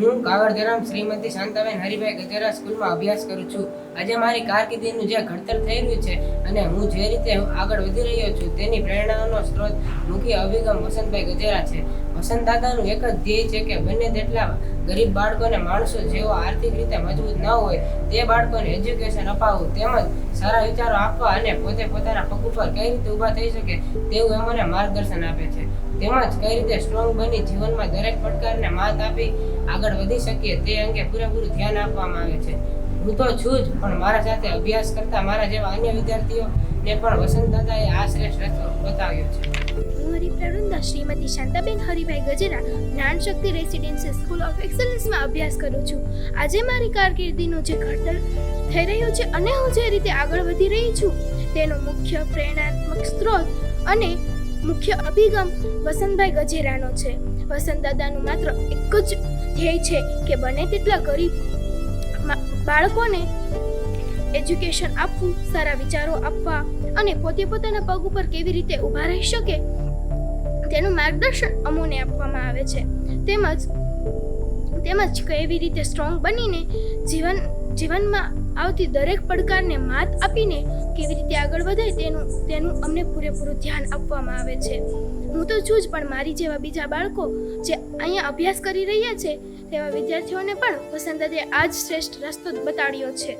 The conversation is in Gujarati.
હું કાવડધરામ શ્રીમતી શાંતાબેન હરિભાઈ ગજેરા સ્કૂલમાં અભ્યાસ કરું છું. આજે મારી કારકિર્દીનું જે ઘડતર થઈ રહ્યું છે અને હું જે રીતે આગળ વધી રહ્યો છું તેની પ્રેરણાનો સ્ત્રોત મુખ્ય અભિગમ વસંતભાઈ ગજેરા છે. વસંત દાદાનું એક જ ધ્યેય છે કે બંને તેટલા ગરીબ બાળકોને માણસો જેઓ આર્થિક રીતે મજબૂત ન હોય તે બાળકોને એજ્યુકેશન અપાવવું તેમજ સારા વિચારો આપવા અને પોતે પોતાના પગ ઉપર કઈ રીતે ઊભા થઈ શકે તેવું અમને માર્ગદર્શન આપે છે. તેમજ કઈ રીતે સ્ટ્રોંગ બની જીવનમાં દરેક પડકારને માત આપી આગળ વધી શકીએ તે અંગે પૂરેપૂરું ધ્યાન આપવામાં આવે છે. હું તો છું જ, પણ મારા સાથે અભ્યાસ કરતા મારા જેવા અન્ય વિદ્યાર્થીઓને પણ વસંત દાદાએ આ શ્રેષ્ઠ રસ્તો બતાવ્યો છે. હું હરિપ્રવૃંદા Shrimati Shantaben Haribhai Gajera Gyan Shakti residency school of એક્સલન્સમાં અભ્યાસ કરું છું. આજે મારી કારકિર્દીનું જે ઘડતર થઈ રહ્યું છે અને હું જે રીતે આગળ વધી રહી છું, તેનો મુખ્ય પ્રેરણાત્મક સ્ત્રોત અને મુખ્ય અભિગમ વસંતભાઈ ગજેરાનો છે. વસંત દાદાનું માત્ર એક જ ધ્યેય છે કે બને તેટલા ગરીબ બાળકોને એજ્યુકેશન આપવું, સારા વિચારો આપવા અને પોતે પોતાના પગ ઉપર કેવી રીતે ઊભા રહી શકે તેનું માર્ગદર્શન અમોને આપવામાં આવે છે. તેમજ તેમજ કેવી રીતે સ્ટ્રોંગ બનીને જીવન, જીવનમાં આવતી દરેક પડકારને માત આપીને કેવી રીતે આગળ વધે તેનું તેનું અમને પૂરેપૂરું ધ્યાન આપવામાં આવે છે. હું તો છું જ પણ મારી જેવા બીજા બાળકો જે અહીંયા અભ્યાસ કરી રહ્યા છે, તેવા વિદ્યાર્થીઓને પણ વસંતદાદે આ જ શ્રેષ્ઠ રસ્તો બતાડ્યો છે.